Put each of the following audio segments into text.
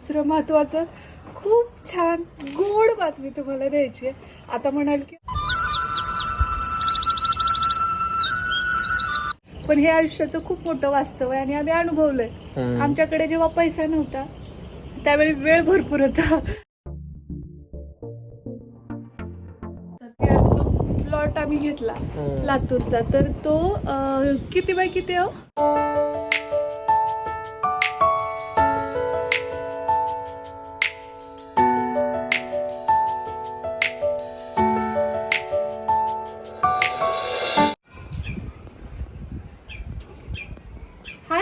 दुसरं महत्वाचं खूप छान गोड बातमी तुम्हाला द्यायची आहे आता म्हणाल की पण हे आयुष्याचं खूप मोठं वास्तव आहे आणि आम्ही अनुभवलंय. आमच्याकडे जेव्हा पैसा नव्हता त्यावेळी वेळ भरपूर होता जो प्लॉट आम्ही घेतला. लातूरचा तर तो किती बाय किती हो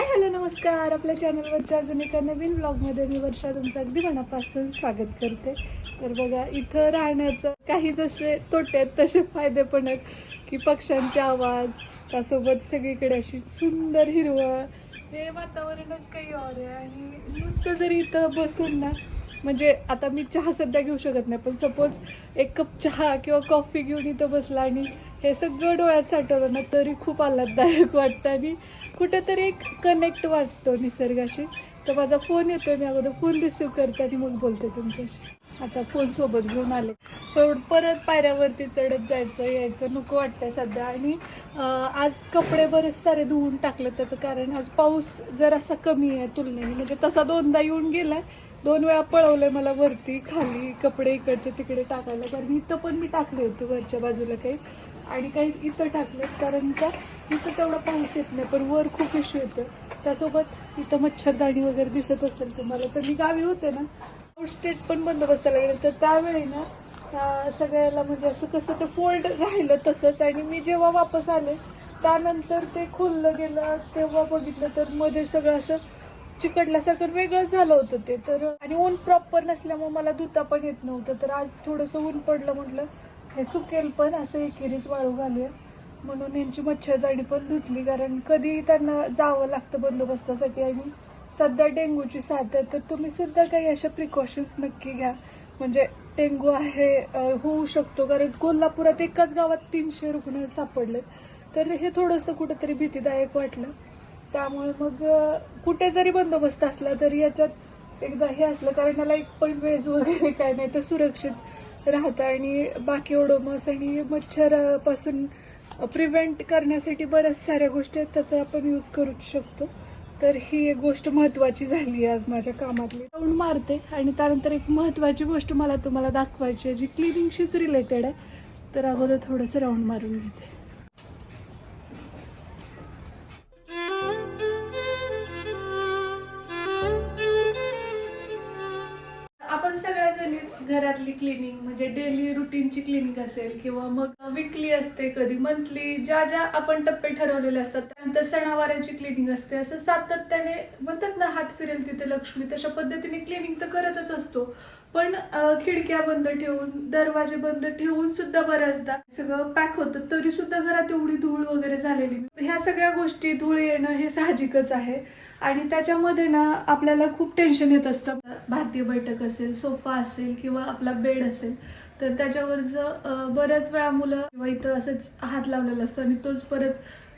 हॅलो नमस्कार. आपल्या चॅनलवरच्या अजून एका नवीन ब्लॉगमध्ये मी वर्षा तुमचं अगदी मनापासून स्वागत करते. तर बघा इथं राहण्याचं काही जसे तोटे आहेत तसे फायदे पण आहेत की पक्ष्यांचे आवाज त्यासोबत सगळीकडे अशी सुंदर हिरवळ. हे वातावरणच काही और आहे. आणि नुसतं जरी इथं बसून ना म्हणजे आता मी चहा सध्या घेऊ शकत नाही पण सपोज एक कप चहा किंवा कॉफी घेऊन इथं बसला आणि हे सगळं डोळ्यात साठवलं ना तरी खूप आल्हाददायक वाटतं. आणि कुठंतरी एक कनेक्ट वाटतो निसर्गाशी. तर माझा फोन येतोय मी अगोदर फोन रिसिव्ह करते आणि मग बोलते तुमच्याशी. आता फोन सोबत घेऊन आले. पण परत पायऱ्यावरती चढत जायचं यायचं नको वाटतंय सध्या. आणि आज कपडे बरेच सारे धुवून टाकले त्याचं कारण आज पाऊस जरासा कमी आहे तुलनेने. म्हणजे तसा दोनदा येऊन गेलाय. दोन वेळा पळवलंय मला वरती खाली कपडे इकडचे तिकडे टाकायला. कारण इथं पण मी टाकले होते वरच्या बाजूला काही. आणि काही इथं टाकले कारण का इथं तेवढा पाऊस येत नाही पण वर खूप इश्यू येतो त्यासोबत इथं मच्छरदाणी वगैरे दिसत असेल तुम्हाला. तर मी गावी होते ना आउट स्टेट पण बंदोबस्ताला गेले. तर त्यावेळी ना सगळ्याला म्हणजे असं कसं ते फोल्ड राहिलं तसंच. आणि मी जेव्हा वापस आले त्यानंतर ते खोललं गेलं. तेव्हा बघितलं तर मध्ये सगळं असं चिकटल्यासारखं वेगळंच झालं होतं ते. तर आणि ऊन प्रॉपर नसल्यामुळे मला धुता पण येत नव्हतं. तर आज थोडंसं ऊन पडलं म्हटलं. हे सुकेल पण असं एकेरीच वाळू घालूया. म्हणून यांची मच्छरदाणी पण धुतली कारण कधी त्यांना जावं लागतं बंदोबस्तासाठी. आणि सध्या डेंग्यूची साथ आहे तर तुम्ही सुद्धा काही अशा प्रिकॉशन्स नक्की घ्या. म्हणजे डेंगू आहे होऊ शकतो कारण कोल्हापुरात एकाच गावात तीनशे रुग्ण सापडले तर हे थोडंसं कुठंतरी भीतीदायक वाटलं. त्यामुळे मग कुठे जरी बंदोबस्त असला तरी याच्यात एकदा हे असलं कारण त्याला एक पण वेज वगैरे काय नाही तर सुरक्षित राहतं. आणि बाकी ओडोमस आणि मच्छरापासून प्रिव्हेंट करण्यासाठी बऱ्याच साऱ्या गोष्टी आहेत त्याचा आपण यूज करू शकतो. तर ही एक गोष्ट महत्त्वाची झाली आहे आज माझ्या कामातली. राऊंड मारते आणि त्यानंतर एक महत्त्वाची गोष्ट मला तुम्हाला दाखवायची आहे जी क्लिनिंगशीच रिलेटेड आहे. तर अगोदर थोडंसं राऊंड मारून घेते. क्लिनिंग म्हणजे डेली रुटीनची क्लिनिंग असेल किंवा मग विकली असते कधी मंथली ज्या ज्या आपण टप्पे ठरवलेले असतात त्यानंतर सणावाराची क्लिनिंग असते. असं सातत्याने म्हणतात ना हात फिरेल तिथे लक्ष्मी तशा पद्धतीने क्लिनिंग तर करतच असतो. पण खिडक्या बंद ठेवून दरवाजे बंद ठेवून सुद्धा बऱ्याचदा सगळं पॅक होतं. तरी सुद्धा घरात एवढी धूळ वगैरे झालेली ह्या सगळ्या गोष्टी धूळ येणं हे साहजिकच आहे. आणि त्याच्यामध्ये ना आपल्याला खूप टेन्शन येत असतं. भारतीय बैठक असेल सोफा असेल किंवा आपला बेड असेल तर त्याच्यावरचं बऱ्याच वेळा मुलं किंवा इथं असंच हात लावलेला असतो आणि तोच परत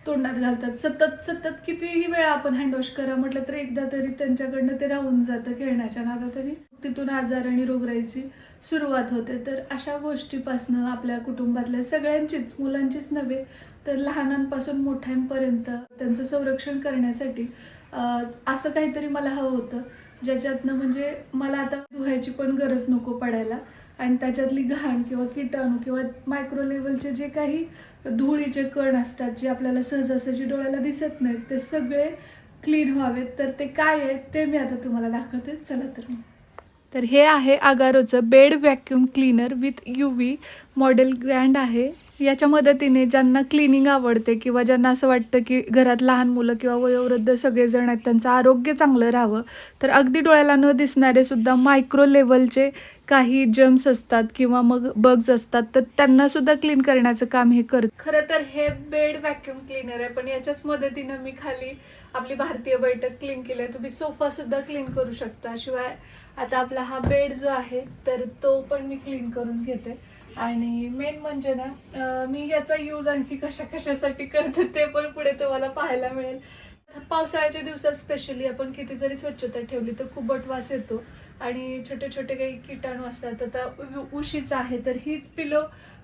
तोंडात घालतात. सतत सतत कितीही वेळा आपण हँडवॉश करा म्हटलं तर एकदा तरी त्यांच्याकडनं ते राहून जातं खेळण्याच्या नादात आणि तिथून आजार आणि रोगराईची सुरुवात होते. तर अशा गोष्टीपासनं आपल्या कुटुंबातल्या सगळ्यांचीच मुलांचीच नव्हे तर लहानांपासून मोठ्यांपर्यंत त्यांचं संरक्षण करण्यासाठी असं काहीतरी मला हवं होतं. ज्याच्यातनं म्हणजे मला आता धुवायची पण गरज नको पडायला. आणि त्याच्यातली घाण किंवा किटाणू किंवा मायक्रो लेवलचे जे काही धुळीचे कण असतात जे आपल्याला सहजासहजी डोळ्याला दिसत नाहीत ते सगळे क्लीन व्हावेत. तर ते काय आहे ते मी आता तुम्हाला दाखवते. चला तर तर हे आहे आगारोचं bed vacuum cleaner with U V model grand आहे. याच्या मदतीने ज्यांना क्लिनिंग आवडते किंवा ज्यांना असं वाटतं की घरात लहान मुलं किंवा वयोवृद्ध सगळेजण आहेत त्यांचं आरोग्य चांगलं राहावं तर अगदी डोळ्याला न दिसणारे सुद्धा मायक्रो लेवलचे काही जम्स असतात किंवा मग बग्स असतात तर त्यांना सुद्धा क्लीन करण्याचं काम हे करत खरं तर हे बेड व्हॅक्युम क्लीनर आहे पण याच्याच मदतीनं मी खाली आपली भारतीय बैठक क्लीन केली आहे. तुम्ही सोफा सुद्धा क्लीन करू शकता. शिवाय आता आपला हा बेड जो आहे तर तो पण मी क्लीन करून घेते. आणि मेन म्हणजे ना मी याचा यूज आणखी कशा कशासाठी करते ते पण पुढे तुम्हाला पाहायला मिळेल. पावसाळ्याच्या दिवसात स्पेशली आपण किती जरी स्वच्छता ठेवली तर खूपट वास येतो. आणि छोटे छोटे काही किटाणू असतात आता उशीचा आहे तर हीच पिलो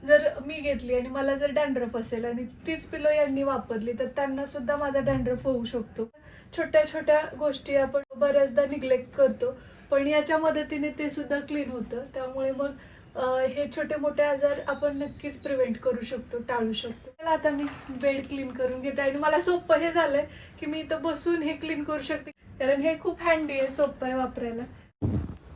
जर मी घेतली आणि मला जर डॅन्ड्रफ असेल आणि तीच पिलो यांनी वापरली तर त्यांना सुद्धा माझा डॅन्ड्रफ होऊ शकतो. छोट्या छोट्या गोष्टी आपण बऱ्याचदा निग्लेक्ट करतो पण याच्या मदतीने ते सुद्धा क्लीन होतं. त्यामुळे मग हे छोटे मोठे आजार आपण नक्कीच प्रिव्हेंट करू शकतो टाळू शकतो. मला आता मी बेड क्लीन करून घेते आणि मला सोपं हे झालंय की मी इथं बसून हे क्लीन करू शकते. कारण हे खूप हँडी आहे सोपं आहे वापरायला.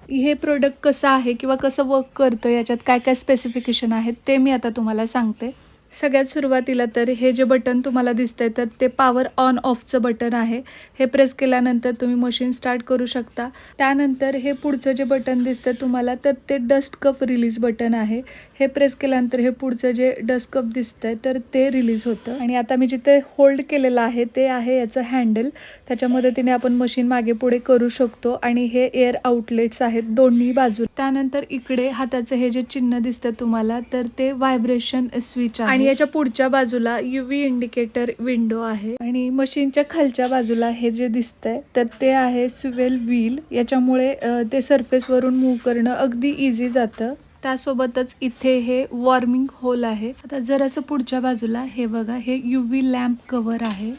हे प्रोडक्ट कसं आहे किंवा कसं वर्क करतं याच्यात काय काय स्पेसिफिकेशन आहेत ते मी आता तुम्हाला सांगते. सगळ्यात सुरुवातीला तर हे जे बटन तुम्हाला दिसतंय तर ते पॉवर ऑन ऑफचं बटन आहे. हे प्रेस केल्यानंतर तुम्ही मशीन स्टार्ट करू शकता. त्यानंतर हे पुढचं जे बटन दिसतं तुम्हाला तर ते डस्ट कप रिलीज बटन आहे. हे प्रेस केल्यानंतर हे पुढचं जे डस्ट कप दिसतंय तर ते रिलीज होतं. आणि आता मी जिथे होल्ड केलेलं आहे ते आहे याचं हँडल त्याच्या मदतीने आपण मशीन मागे पुढे करू शकतो. आणि हे एअर आउटलेट्स आहेत दोन्ही बाजू त्यानंतर इकडे हाताचं हे जे चिन्ह दिसतं तुम्हाला तर ते व्हायब्रेशन स्विच आहे. आणि याच्या पुढच्या बाजूला युव्ही इंडिकेटर विंडो आहे. आणि मशीनच्या खालच्या बाजूला हे जे दिसतंय तर ते आहे सुवेल व्हील याच्यामुळे अ, ते सरफेसवरून मूव्ह करणं अगदी इझी जातं. त्यासोबतच इथे हे वॉर्मिंग होल आहे. आता जर असं पुढच्या बाजूला हे बघा हे युव्ही लॅम्प कवर आहे.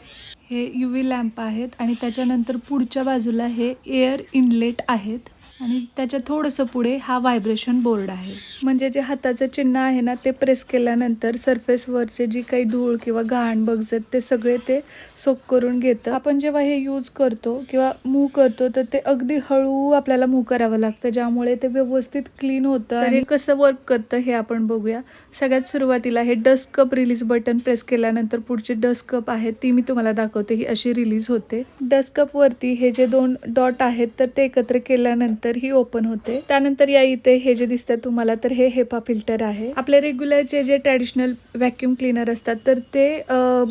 हे युव्ही लॅम्प आहेत आणि त्याच्यानंतर पुढच्या बाजूला हे एअर इनलेट आहेत. आणि त्याच्या थोडंसं पुढे हा व्हायब्रेशन बोर्ड आहे. म्हणजे जे हाताचं चिन्ह आहे ना ते प्रेस केल्यानंतर सरफेसवरचे जी काही धूळ किंवा घाण आहेत ते सगळे ते सोक करून घेतं. आपण जेव्हा हे यूज करतो किंवा मूव करतो तर ते अगदी हळू आपल्याला मूव करावं लागतं. ज्यामुळे ते व्यवस्थित क्लीन होतं आणि कसं वर्क करतं हे आपण बघूया. सगळ्यात सुरुवातीला हे dust cup release button press केल्यानंतर पुढची डस्ट कप आहे ती मी तुम्हाला दाखवते. ही अशी रिलीज होते. डस्ट कप वरती हे जे दोन डॉट आहेत तर ते एकत्र केल्यानंतर ही ओपन होते. त्यानंतर या इथे हे जे दिसतात तुम्हाला तर हे हेपा फिल्टर आहे. आपले रेग्युलरचे जे ट्रॅडिशनल व्हॅक्युम क्लीनर असतात तर ते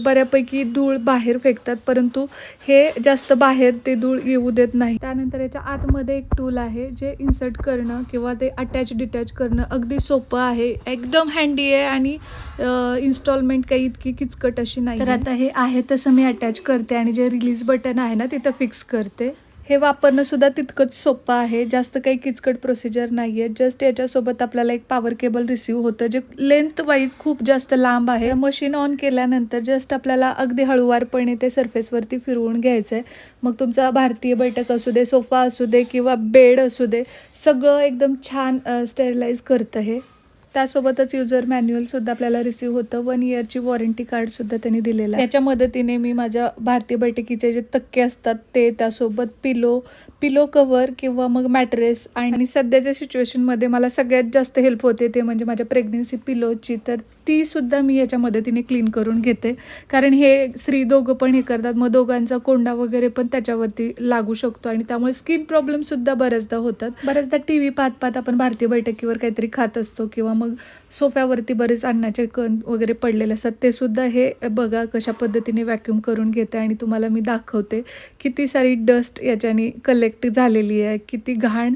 बऱ्यापैकी धूळ बाहेर फेकतात परंतु हे जास्त बाहेर ते धूळ येऊ देत नाही. त्यानंतर याच्या आतमध्ये एक टूल आहे जे इन्सर्ट करणं किंवा ते अटॅच डिटॅच करणं अगदी सोपं आहे. एकदम हँडी आहे आणि इन्स्टॉलमेंट काही इतकी किचकट अशी नाही तर आता हे आहे तसं मी अटॅच करते आणि जे रिलीज बटन आहे ना तिथं फिक्स करते. हे वापरणंसुद्धा तितकंच सोपं आहे. जास्त काही किचकट प्रोसिजर नाही आहे जस्ट याच्यासोबत आपल्याला एक पॉवर केबल रिसीव्ह होतं जे लेंथ वाईज खूप जास्त लांब आहे. मशीन ऑन केल्यानंतर जस्ट आपल्याला अगदी हळूवारपणे ते सरफेसवरती फिरवून घ्यायचं आहे मग तुमचा भारतीय बैठक असू दे सोफा असू दे किंवा बेड असू दे सगळं एकदम छान स्टेरिलाइज करतं हे. त्यासोबतच युजर मॅन्युअल सुद्धा आपल्याला रिसीव्ह होतं. वन इयरची वॉरंटी कार्ड सुद्धा त्यांनी दिलेलं आहे. याच्या मदतीने मी माझ्या भारतीय बैठकीचे जे तक्के असतात ते त्यासोबत पिलो पिलो कवर किंवा मग मॅट्रेस आणि सध्याच्या सिच्युएशनमध्ये मला सगळ्यात जास्त हेल्प होते ते म्हणजे माझ्या प्रेग्नेन्सी पिलोची तर ती सुद्धा मी याच्या मदतीने क्लीन करून घेते. कारण हे स्त्री दोघं पण हे करतात. मग दोघांचा कोंडा वगैरे पण त्याच्यावरती लागू शकतो आणि त्यामुळे स्किन प्रॉब्लेम सुद्धा बऱ्याचदा होतात. बऱ्याचदा टी व्ही पाहत पाहत आपण भारतीय बैठकीवर काहीतरी खात असतो किंवा मग सोफ्यावरती बरेच अन्नाचे कण वगैरे पडलेले असतात. ते सुद्धा हे बघा कशा पद्धतीने व्हॅक्यूम करून घेते आणि तुम्हाला मी दाखवते किती सारी डस्ट याच्याने कलेक्ट झालेली आहे. किती घाण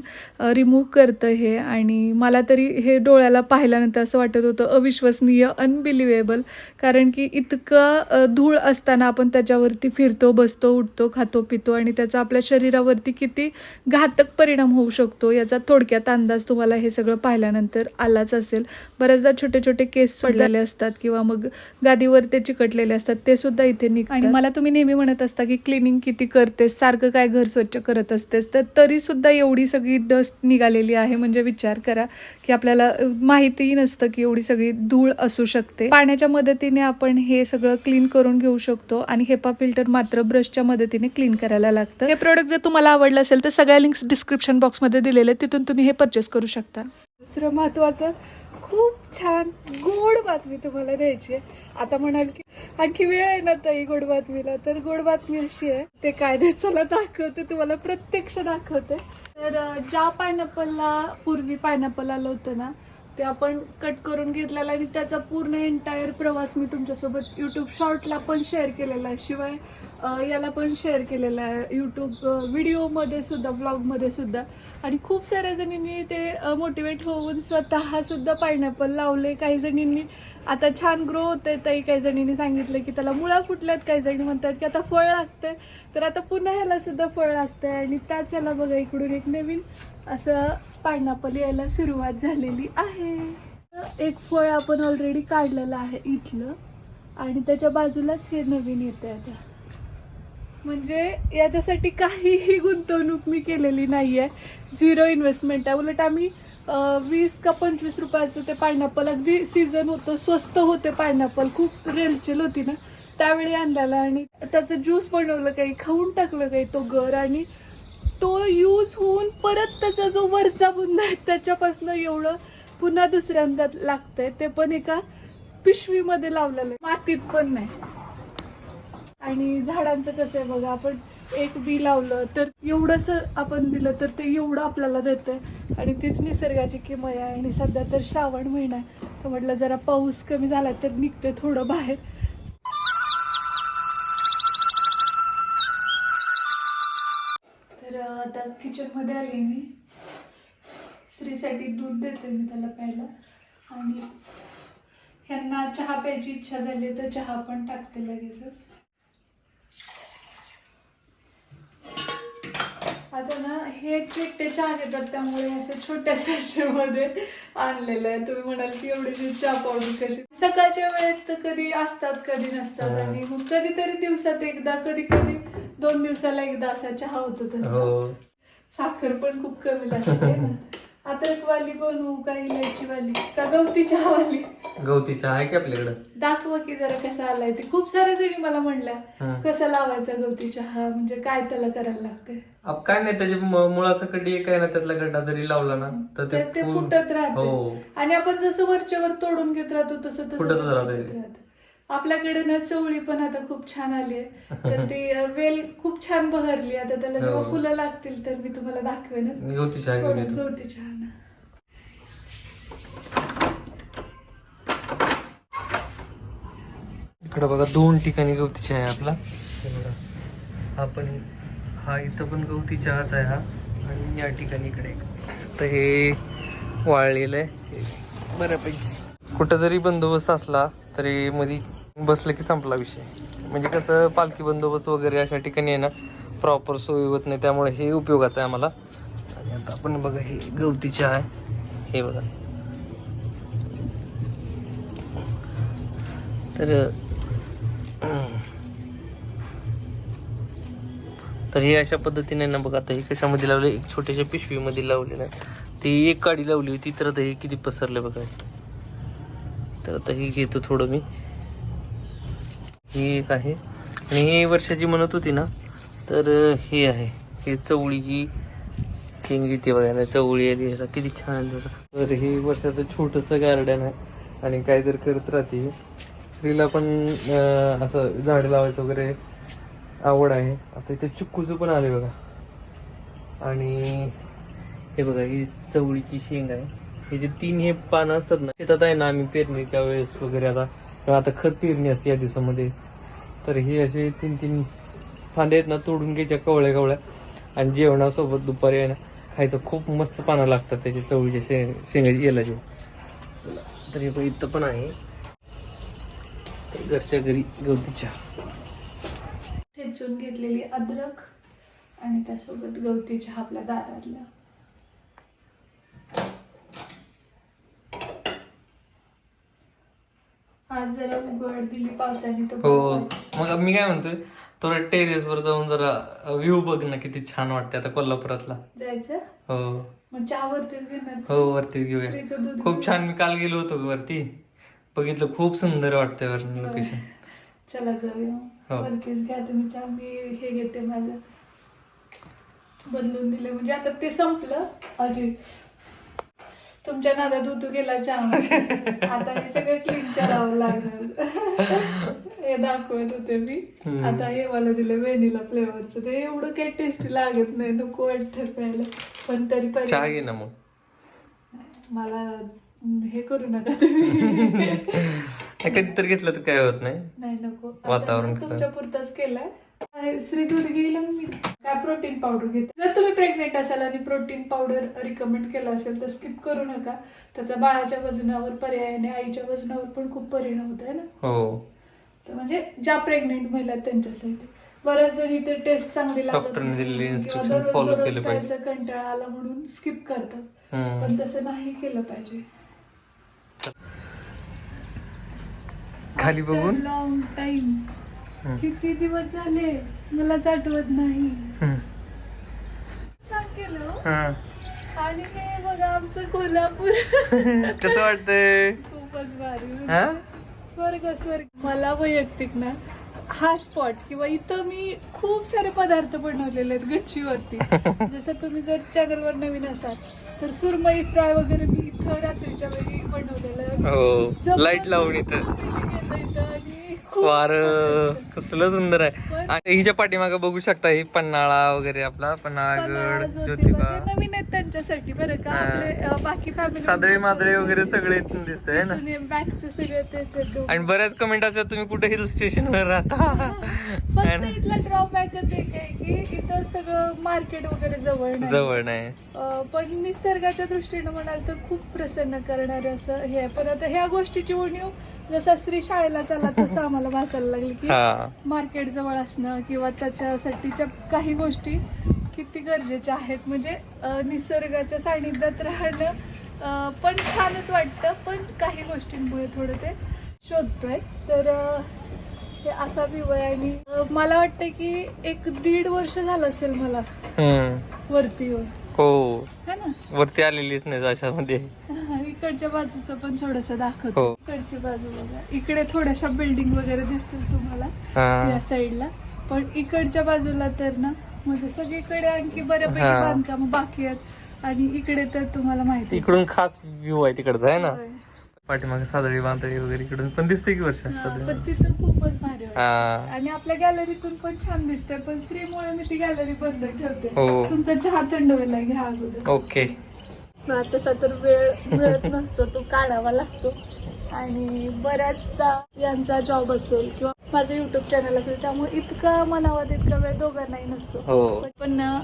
रिमूव्ह करतं हे आणि मला तरी हे डोळ्याला पाहिल्यानंतर असं वाटत होतं अविश्वसनीय अनबिलिवेबल कारण की इतकं धूळ असताना आपण त्याच्यावरती फिरतो बसतो उठतो खातो पितो आणि त्याचा आपल्या शरीरावरती किती घातक परिणाम होऊ शकतो याचा थोडक्यात अंदाज तुम्हाला हे सगळं पाहिल्यानंतर आलाच असेल. बऱ्याचदा छोटे छोटे केस पडलेले असतात किंवा मग गादीवर ते चिकटलेले असतात ते सुद्धा इथे निघ आणि मला तुम्ही नेहमी म्हणत असता की क्लिनिंग किती करतेस सारखं काय घर स्वच्छ करत असतेस तर तरी सुद्धा एवढी सगळी डस्ट निघालेली आहे. म्हणजे विचार करा की आपल्याला माहितीही नसतं की एवढी सगळी धूळ असू शकते. पाण्याच्या मदतीने आपण हे सगळं क्लीन करून घेऊ शकतो आणि हेपा फिल्टर मात्र ब्रशच्या मदतीने क्लीन करायला लागतं. हे प्रोडक्ट जर तुम्हाला आवडलं असेल तर सगळ्या लिंक्स डिस्क्रिप्शन बॉक्समध्ये दिलेले तिथून तुम्ही हे परचेस करू शकता. दुसरं महत्वाचं खूप छान गोड बातमी तुम्हाला द्यायची आहे. आता म्हणाल की आणखी वेळ आहे ना ताई गोड बातमीला? तर गोड बातमी अशी आहे ते काय ते चला दाखवते तुम्हाला प्रत्यक्ष दाखवते. तर ज्या पायनॅपलला पूर्वी पायनॅपल आलं होतं ना ते आपण कट करून घेतलेला आणि त्याचा पूर्ण एंटायर प्रवास मी तुमच्यासोबत यूट्यूब शॉर्टला पण शेअर केलेला आहे. शिवाय याला पण शेअर केलेलं आहे. यूट्यूब व्हिडिओमध्ये सुद्धा व्लॉगमध्ये सुद्धा. आणि खूप साऱ्या जणींनी ते मोटिवेट होऊन स्वतःसुद्धा पायनॅपल लावले. काही जणींनी आता छान ग्रो होते ताई काही जणींनी सांगितलं की त्याला मुळा फुटल्यात. काही जणी म्हणतात की आता फळ लागतंय. तर आता पुन्हा ह्यालासुद्धा फळ फळ लागतंय. आणि त्याच ह्याला बघा इकडून एक नवीन असं पायनॅपल यायला सुरुवात झालेली आहे. एक फळ आपण ऑलरेडी काढलेलं आहे इथलं. आणि त्याच्या बाजूलाच हे नवीन येतं आता. म्हणजे याच्यासाठी काहीही गुंतवणूक मी केलेली नाही आहे झिरो इन्व्हेस्टमेंट आहे. उलट आम्ही वीस का पंचवीस रुपयाचं ते पायनॅपल अगदी सीझन होतं स्वस्त होते पायनॅपल खूप रेलचेल होती ना. त्यावेळी आणलेला आणि त्याचं ज्यूस बनवलं काही खाऊन टाकलं काही तो गर आणि तो यूज होऊन परत त्याचा जो वरचा बुंदा आहे त्याच्यापासून एवढं पुन्हा दुसऱ्यांदा लागतंय. ते पण एका पिशवीमध्ये लावलेलं आहे. मातीत पण नाही. आणि झाडांचं कसं आहे बघा आपण एक बी लावलं तर एवढंसं आपण दिलं तर ते एवढं आपल्याला देतं आणि तीच निसर्गाची किमया आहे आणि सध्या तर श्रावण महिना आहे. तर म्हटलं जरा पाऊस कमी झाला तर निघते थोडं बाहेर. तर आता किचनमध्ये आले मी. श्रीसाठी दूध देते मी त्याला प्यायला. आणि ह्यांना चहा प्यायची इच्छा झाली तर चहा पण टाकते लगेचच. आता ना हे एकटे चहा घेतात त्यामुळे अशा छोट्या मध्ये आणलेलं आहे. तुम्ही म्हणाल की एवढी चहा पावडर कशी? सकाळच्या वेळेत तर कधी असतात कधी नसतात. आणि मग कधीतरी दिवसात एकदा कधी कधी दोन दिवसाला एकदा असा चहा होतो त्यांचा. हो. साखर पण खूप कमी लागते. ना अद्रकवाली बनवू का इलायचीवाली? का गवती चहावाली गवतीचा आहे की आपल्याकडं? दाखवा की जरा कसा आलाय ते. खूप साऱ्या जणी मला म्हणल्या. कसा लावायचा गवती चहा म्हणजे काय त्याला करायला लागते अब काय नाही त्याच्या मु- मुळाचा कडी एक आहे ना त्यातला गड्डा जरी लावला ना तर ते ते फुल- फुटत राहते. हो. आणि आपण जसं वरच्यावर तोडून घेत राहतो तसं तसं फुटतच ते राहते. आपल्याकडे ना चवळी पण आता खूप छान आली आहे. तर ती वेल खूप छान बहरली आता त्याला जेव्हा हो. फुलं लागतील तर मी तुम्हाला दाखवेनच गवतीचा आहे घेऊन येतो. गवती चहा ना इकडं बघा दोन ठिकाणी गवती चहा आहे आपला. हे बघा हा पण हा इथं पण गवती चहाच आहे हा. आणि या ठिकाणी इकडे एक. तर हे वाळलेलं आहे. हे बऱ्यापैकी. कुठं जरी बंदोबस्त असला तरी मध्ये बसलं की संपला विषय. म्हणजे कसं पालखी बंदोबस्त वगैरे अशा ठिकाणी आहे ना प्रॉपर सोय होत नाही त्यामुळे हे उपयोगाचं आहे आम्हाला. आणि आता आपण बघा हे गवती चहा आहे. हे बघा. तर तर हे अशा पद्धतीने ना बघा आता हे कशामध्ये लावले एक छोट्याशा पिशवीमध्ये लावलेलं आहे. ती एक काडी लावली होती तर आता हे किती पसरले बघा. तर आता हे घेतो थोडं मी. ही एक आहे. आणि हे वर्षाची म्हणत होती ना तर हे आहे. हे चवळीची शेंगी ती बघा ना चवळी आली ह्याला किती छान तर हे वर्षाचं छोटंसं गार्डन आहे. आणि काय तर करत राहते स्त्रीला पण असं झाड लावायचं वगैरे आवड आहे. आता इथे चिक्कूचं पण आले बघा. आणि हे बघा ही चवळीची शेंग आहे. हे जे तीन हे पानं असतात ना शेतात आहे ना आम्ही पेरणीच्या वेळेस वगैरे आता किंवा आता खत पेरणी असते या दिवसामध्ये. तर हे असे तीन तीन फांदे आहेत ना तोडून घ्यायच्या कवळ्या कवळ्या आणि जेवणासोबत दुपारी आहे ना खायचं खूप मस्त पानं लागतात त्याचे चवळीचे शे शेंगाची येलाचे. तर हे पण इथं पण आहे. घरच्या घरी गवती चहा. ठेचून घेतलेली अद्रक आणि त्यासोबत गवती चहा आपल्या दारातल्या. आज जरा उघड दिली पावसाने तर हो. मग मी काय म्हणतोय थोडं टेरेस वर जाऊन जरा व्ह्यू बघ ना किती छान वाटते आता कोल्हापुरातला. जायचं? हो. मग चहा वरतीच घेणार हो वरती घेऊया. दूध खूप छान मी काल गेलो होतो वरती. बघितलं खूप सुंदर वाटतंय वर होय. लोकेशन चला जाऊया. हो. वरतीच घ्या तुम्ही चहा. मी हे घेते माझं. बदलून दिले म्हणजे आता ते संपलं. अरे तुमच्या नादात उतू गेला चहा आता हे सगळं क्लीन करावं लागणार. हे दाखवत होते मी. आता हे मला दिलं व्हॅनिला फ्लेवरचं ते एवढं काही टेस्टी लागत नाही नको वाटतं प्यायला. पण तरी चहा पाहिजे घे ना मग. मला हे करू नका तुम्ही. कधीतरी घेतलं तर काय होत नाही. नाही नको. वातावरण तुमच्या पुरताच केलाय. श्री दूध घेईल मी काय प्रोटीन पावडर घेते जर तुम्ही प्रेग्नेंट असाल आणि प्रोटीन पावडर रिकमेंड केलं असेल तर स्किप करू नका त्याचा बाळाच्या वजनावर पर्यायाने आईच्या वजनावर पण खूप परिणाम होत आहे ना हो तर म्हणजे ज्या प्रेग्नेंट महिला आहेत त्यांच्यासाठी बऱ्याच जणी ते टेस्ट चांगली लागत डॉक्टरने नाही. दिलेले किंवा instruction दररोज- follow दररोज केले पाहिजे. खायचा कंटाळा आला म्हणून स्किप करतात हम्म. पण तसं नाही केलं पाहिजे खाली बघून लॉंग टाइम. किती दिवस झाले? मलाच आठवत नाही. केलं. आणि हे बघा आमचं कोल्हापूर. कसं वाटतंय? खूपच भारी? स्वर्ग स्वर्ग. मला वैयक्तिक ना हा स्पॉट किंवा इथं मी खूप सारे पदार्थ बनवलेले आहेत गच्चीवरती. जसं तुम्ही जर चॅनलवर नवीन असाल तर सुरमई फ्राय वगैरे मी इथं रात्रीच्या वेळी बनवलेलं आहे. हो लाइट लावून इथं. वार. कसलं सुंदर आहे आणि हिच्या पाठीमागे बघू शकता ही पन्हाळा वगैरे आपला पन्हाळा, पन्हाळगड ज्योतिबा नवीन आहेत त्यांच्यासाठी बरं का. आपले बाकी फॅमिली सादळे मादळे वगैरे सगळे इथून दिसतंय ना बॅगचं सगळं तेच आहे. आणि बऱ्याच कमेंट असतात तुम्ही कुठे हिल स्टेशन वर राहता ना? इथला ड्रॉबॅकच आहे की इथं सगळं मार्केट वगैरे जवळ नाही. जवळ नाही. अं, पण निसर्गाच्या दृष्टीनं म्हणाल तर खूप प्रसन्न करणारे असं हे आहे. पण आता ह्या गोष्टीची उणीव जसा स्त्री शाळेला चालला तसं आम्हाला भासायला लागली की हा. मार्केट जवळ असणं किंवा त्याच्यासाठीच्या काही गोष्टी किती गरजेच्या आहेत. म्हणजे अं, निसर्गाच्या सानिध्यात राहणं अं, पण छानच वाटतं. पण काही गोष्टींमुळे थोडं ते शोधतोय. तर अं, हे असा व्ह्यू आहे आणि मला वाटतं की एक दीड वर्ष झालं असेल मला वरती येऊन. हो. है ना? वरती आलेलीच नाही अशामध्ये. हा, इकडच्या बाजूचं पण थोडस दाखवतो. हो. इकडची बाजू बघा. इकडे थोड्याशा बिल्डिंग वगैरे दिसतील तुम्हाला या साईडला पण इकडच्या बाजूला तर ना म्हणजे सगळीकडे आणखी बऱ्यापैकी. बांधकाम बाकी आहेत. आणि इकडे तर तुम्हाला माहिती आहे. इकडून खास व्ह्यू आहे तिकडचा आहे ना. पाठीमागे सादळी बांधळी वगैरे इकडून पण दिसते की वर्ष तिथं. हा. आणि आपल्या गॅलरीतून पण छान दिसतंय पण स्त्रीमुळे मी ती गॅलरी बंद ठेवते. हो. तुमचा चहा थंड व्हायला घ्या अगोदर. ओके. हा, तसा तर वेळ मिळत नसतो तो काढावा लागतो. आणि बऱ्याचदा यांचा जॉब असेल किंवा माझं युट्यूब चॅनल असेल त्यामुळे इतका मनावा इतका वेळ दोघांनाही नसतो. हो. पण अं,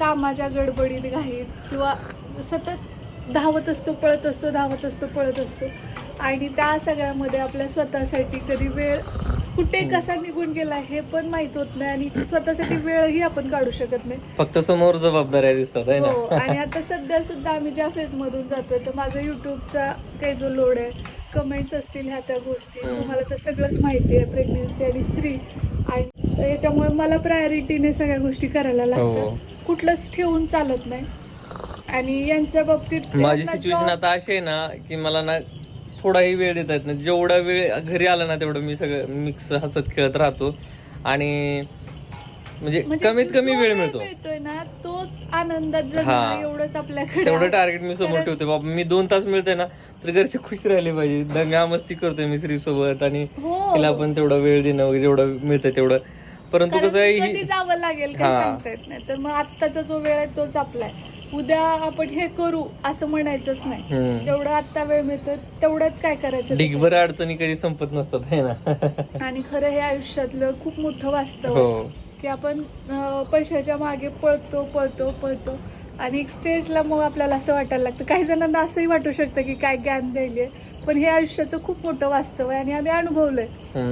कामाच्या गडबडीत घाईत किंवा सतत धावत असतो पळत असतो धावत असतो पळत असतो. आणि त्या सगळ्यामध्ये आपल्या स्वतःसाठी कधी वेळ कुठे कसा निघून गेला हे पण माहीत होत नाही आणि स्वतःसाठी वेळही आपण काढू शकत नाही. फक्त समोर जबाबदाऱ्या दिसतात आहे हो ना? आणि आता सध्या सुद्धा आम्ही ज्या फेज मधून जातोय तर माझा युट्यूबचा काही जो लोड आहे कमेंट्स असतील ह्या त्या गोष्टी. तुम्हाला तर सगळंच माहिती आहे प्रेग्नेन्सी आणि स्त्री. आणि याच्यामुळे मला प्रायोरिटीने सगळ्या गोष्टी करायला हो. लागतात. कुठलंच ठेवून चालत नाही. आणि यांच्या बाबतीत माझी सिच्युएशन आता अशी आहे ना की मला ना थोडाही वेळ देता येत नाही. जेवढा वेळ घरी आला ना तेवढं मी सगळं मिक्स हसत खेळत राहतो. आणि म्हणजे म्हणजे कमीत कमी वेळ मिळतो. मिळतोय ना तोच आनंदात हा. जगणं एवढंच आपल्याकडे तेवढं. टार्गेट मी समोर ठेवते बाबा मी दोन तास मिळते ना तर घरचे खुश राहिले पाहिजे. दंगा मस्ती करतोय मी श्री सोबत आणि हो. तिला पण तेवढा वेळ देणं वगैरे जेवढं मिळतं तेवढं. परंतु कसं ही- जावं लागेल काय हा. सांगता येत नाही. तर मग आत्ताचा जो वेळ आहे तोच आपला आहे. उद्या आपण हे करू असं म्हणायचंच नाही. जेवढं आत्ता वेळ मिळतो तेवढ्यात काय करायचं? ते ढिगभर अडचणी कधी संपत नसतात है ना. आणि खरं हे आयुष्यातलं खूप मोठं वास्तव. हो. की आपण पैशाच्या मागे पळतो पळतो पळतो. आणि एक स्टेजला मग आपल्याला असं वाटायला लागतं. काही जणांना असंही वाटू शकतं की काय ज्ञान द्यायले. पण हे आयुष्याचं खूप मोठं वास्तव आहे आणि आम्ही अनुभवलंय.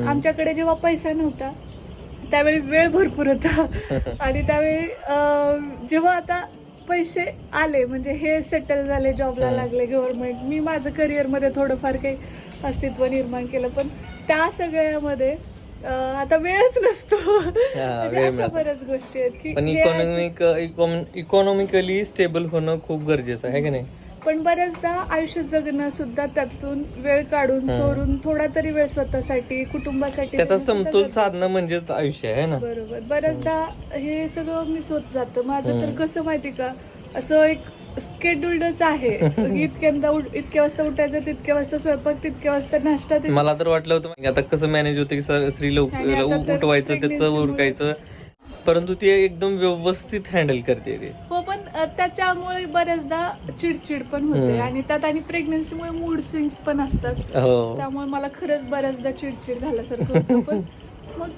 आमच्याकडे जेव्हा पैसा नव्हता त्यावेळी वेळ भरपूर होता. आणि त्यावेळी जेव्हा आता पैसे आले म्हणजे हे सेटल झाले जॉबला. लागले गव्हर्नमेंट मी माझं करिअरमध्ये थोडंफार काही अस्तित्व निर्माण केलं पण त्या सगळ्यामध्ये आता वेळच नसतो. म्हणजे अशा बऱ्याच गोष्टी आहेत की पण इकॉनॉमिक इकॉनॉमिकली स्टेबल होणं खूप गरजेचं आहे की नाही? पण बऱ्याचदा आयुष्य जगणं सुद्धा त्यातून वेळ काढून. चोरून थोडा तरी वेळ स्वतःसाठी कुटुंबासाठी त्याचा समतोल साधणं म्हणजेच आयुष्य आहे ना? बरोबर. बऱ्याचदा हे सगळं मिस होत जातं. माझं तर. कसं माहिती का? असं एक स्केड्युल्डच आहे. इतक्यांदा इतक्या वाजता उठायचं तितक्या वाजता स्वयंपाक तितक्या वाजता नाश्ता मला तर वाटलं होतं की आता कसं मॅनेज होतं की स्त्री लोक उठवायचं त्याचं उरकायचं. परंतु ती एकदम व्यवस्थित हँडल करते हो त्याच्यामुळे बऱ्याचदा चिडचिड पण होते. आणि त्यात आणि प्रेग्नन्सीमुळे मूड स्विंग्स पण असतात. हो. त्यामुळे मला खरंच बऱ्याचदा चिडचिड झाल्यासारखं होतं. पण मग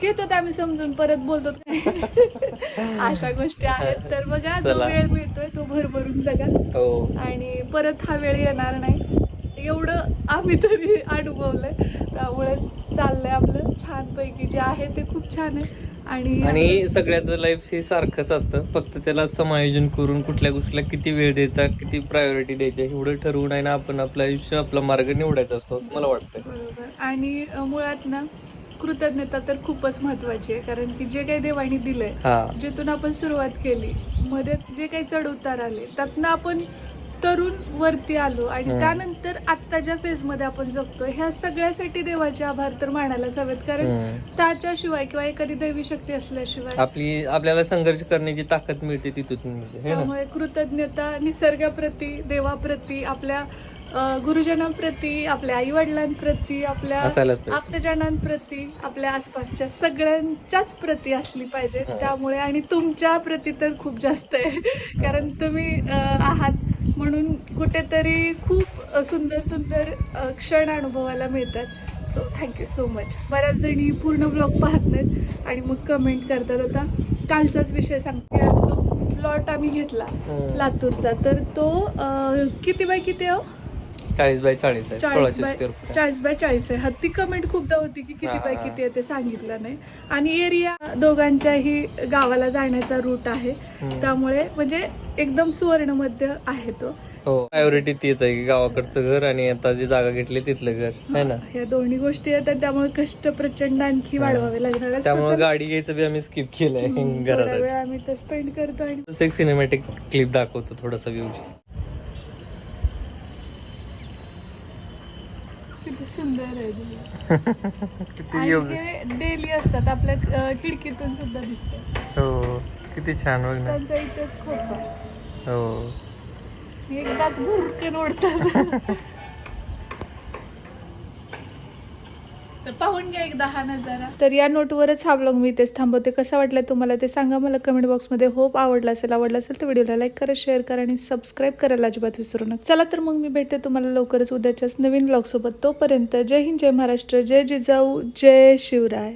घेतो आम्ही समजून परत बोलतो अशा गोष्टी आहेत. तर बघा जो. वेळ मिळतोय तो भरभरून जगा. हो. आणि परत हा वेळ येणार नाही. एवढं आम्ही तरी अनुभवलंय. त्यामुळे चाललंय आपलं. छानपैकी जे आहे ते खूप छान आहे. आणि आणि सगळ्याचं लाईफ हे सारखंच असतं. फक्त त्याला समायोजन करून कुठल्या गोष्टीला किती वेळ द्यायचा किती प्रायोरिटी द्यायची एवढं ठरवून आहे ना आपण आपलं आयुष्य आपला मार्ग निवडायचा असतो असं मला वाटतं बरोबर. आणि अं, मुळात ना कृतज्ञता तर खूपच महत्वाची आहे. कारण की जे काही देवाणी दिलंय हा. जिथून आपण सुरुवात केली मध्येच जे काही चढ उतार आले त्यातनं आपण तरुण वरती आलो आणि. त्यानंतर आत्ता ज्या फेजमध्ये आपण जगतोय ह्या सगळ्यासाठी देवाचे आभार तर मानायलाच हवेत कारण. त्याच्याशिवाय किंवा एखादी दैवी शक्ती असल्याशिवाय आपली आपल्याला संघर्ष करण्याची ताकद मिळते तिथून मिळते हे त्यामुळे कृतज्ञता निसर्गाप्रती देवाप्रती आपल्या गुरुजनांप्रती आपल्या आई वडिलांप्रती आपल्या आप्तजनांप्रती आपल्या आसपासच्या सगळ्यांच्याच प्रती असली पाहिजे. त्यामुळे आणि तुमच्या प्रती तर खूप जास्त आहे कारण तुम्ही आहात म्हणून कुठेतरी खूप सुंदर सुंदर क्षण अनुभवायला मिळतात सो थँक्यू सो मच बऱ्याच जणी पूर्ण ब्लॉग पाहत नाहीत आणि मग कमेंट करतात आता कालचाच विषय सांगते जो प्लॉट आम्ही घेतला. लातूरचा तर तो किती बाय किती हो? चाळीस बाय चाळीस आहे चाळीस सोळाशे बाय स्क्वेअर फूट चाळीस बाय चाळीस आहे. हा ती कमेंट खूपदा होती की किती हा, बाय हा. किती आहे ते सांगितलं नाही. आणि एरिया दोघांच्याही गावाला जाण्याचा रूट आहे. हम्म. त्यामुळे म्हणजे एकदम सुवर्ण मध्य आहे तो. हो प्रायोरिटी तीच आहे की गावाकडचं घर आणि आता जी जागा घेतली तिथलं घर आहे ना? ह्या दोन्ही गोष्टी येतात त्यामुळे कष्ट प्रचंड आणखी हा. वाढवावे लागणार. आहेत. त्यामुळे चला, गाडी घ्यायचं बी आम्ही स्किप केलंय हम्म, थोडा घरासाठी वेळ आम्ही तर स्पेंड करतो आणि तसं एक सिनेमॅटिक क्लिप दाखवतो थोडासा व्ह्यू किती सुंदर आहे. किती योग्य. हे डेली असतात आपल्या अं, खिडकीतून सुद्धा दिसतात. हो किती छान बघ ना. त्यांचा इथेच खोप आहे हो. एकदाच भुरकन ओढतात तर पाहून घ्या एकदा हा नजारा. तर या नोटवरच हा ब्लॉग मी इथेच थांबवते. कसा वाटला तुम्हाला ते सांगा. मला कमेंट बॉक्समध्ये होप आवडला असेल आवडला असेल तर व्हिडिओला लाईक करा शेअर करा आणि सबस्क्राईब करायला अजिबात विसरू नका. चला तर मग मी भेटते तुम्हाला लवकरच उद्याच्याच नवीन ब्लॉगसोबत तोपर्यंत जय हिंद जय महाराष्ट्र जय जिजाऊ जय शिवराय.